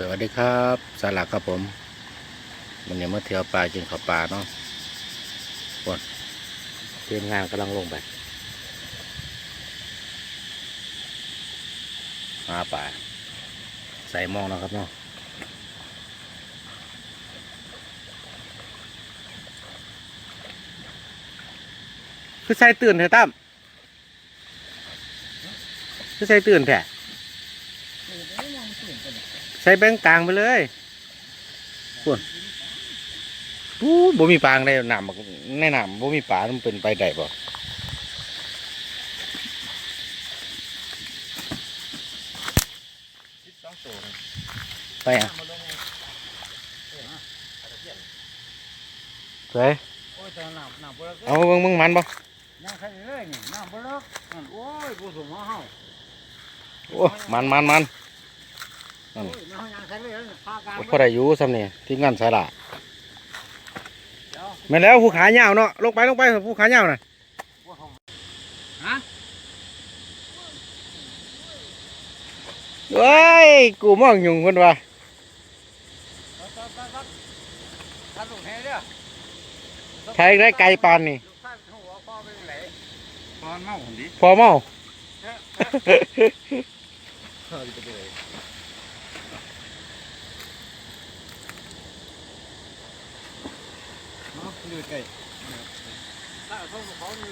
สวัสดีครับสาลักครับผม มันเนี่ยมาเที่ยวปลากินข้าวปลาเนาะปวดทีมงานกำลังลงไปหาปลาใส่หมองนะครับเนาะคือใส่ตื่นเถอะตั้มคือใส่ตื่นแท้ ส่แบงค์กลางไปเลยปุ่นปู้บ่มีปลาในน้ำบักในน้ำบ่มีปลามันเป็นไปได้บ่ไปอะไปโอ้ยแต่น้ำน้ำบ่เลิกเอาเบิ่งมึงมันบ่ยังใส่เลยนี่น้ำบ่เลิกนั่นโอ้ยผู้สูงมาเฮาโอ้มันมันมัน พากลางพอได้อยู่ซ้ำนี่ที่งานสาระเดี๋ยวแม่นแล้วผู้ขายาวเนาะลงไปลงไปผู้ขายาวน่ะบ่ทำฮะเอ้ยกูมองยุงเพิ่นว่าตัดตัดตัดตัดตัดลูกแห่เด้อใช้ได้ไกลปานนี่ลูกชายหัวพ่อเป็นไหนนอนเมาคนดิพอเมา เฮ้ยไปเลยเนาะเลือดไก่ถ้าเขาเขามี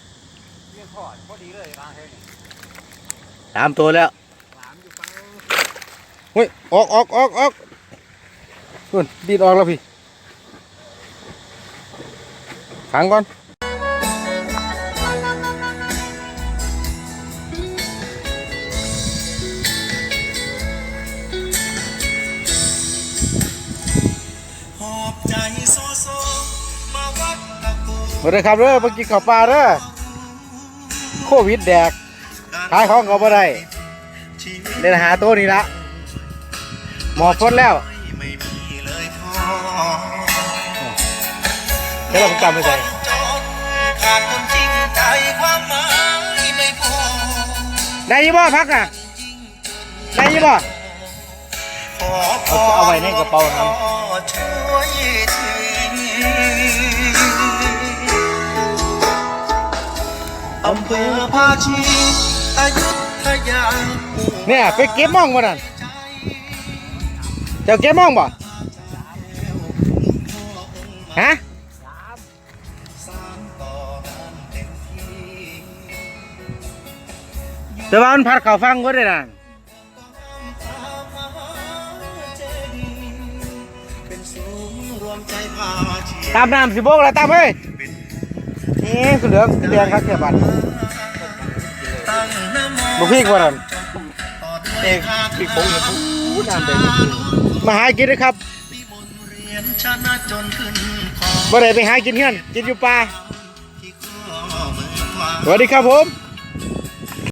เลี้ยงทอดพอดีเลยร้านแห่นี่ตามตัวแล้วหลานอยู่ฟังเฮ้ยออกออกออกออกนู่นดีดออกแล้วพี่ขังก่อนหอบใจโซโซ มาวัดตะโกสวัสดีครับเด้อมากินข้าวปลาเด้อโควิดแดกขายของก็บ่ได้ชีวิตเล่นหาตัวนี้ละหมอพ้นแล้วไม่มีเลยท้อเดี๋ยวเราผมจำไม่ใส่จนขาดคนจริงใจความหมายไม่พอได้ยี่บ่พักอะได้ยี่บ่ขอพเอาเอาไว้ในกระเป๋าครับ ชีอยุธยาเนี่ยไปเก็บมองบ่นั่นเจ้าเก็บมองบ่ฮะต่อนั้นเต็มที่แต่ว่ามันพัดเข้าฟังก็ได้นะตามน้ำสิโบกแล้วตามเอ้ยนี่คือเหลืองคือแดงครับเสียบัตร บุกพริกบ่นั่นต่อด้วยคาถาพี่คงอย่าพูดน้ำแดงมาหากินนะครับวิมลเรียนชนะจนขึ้นคอบ่ได้ไปหากินเฮือนกินอยู่ป่าที่ข้อมือขวาสวัสดีครับผม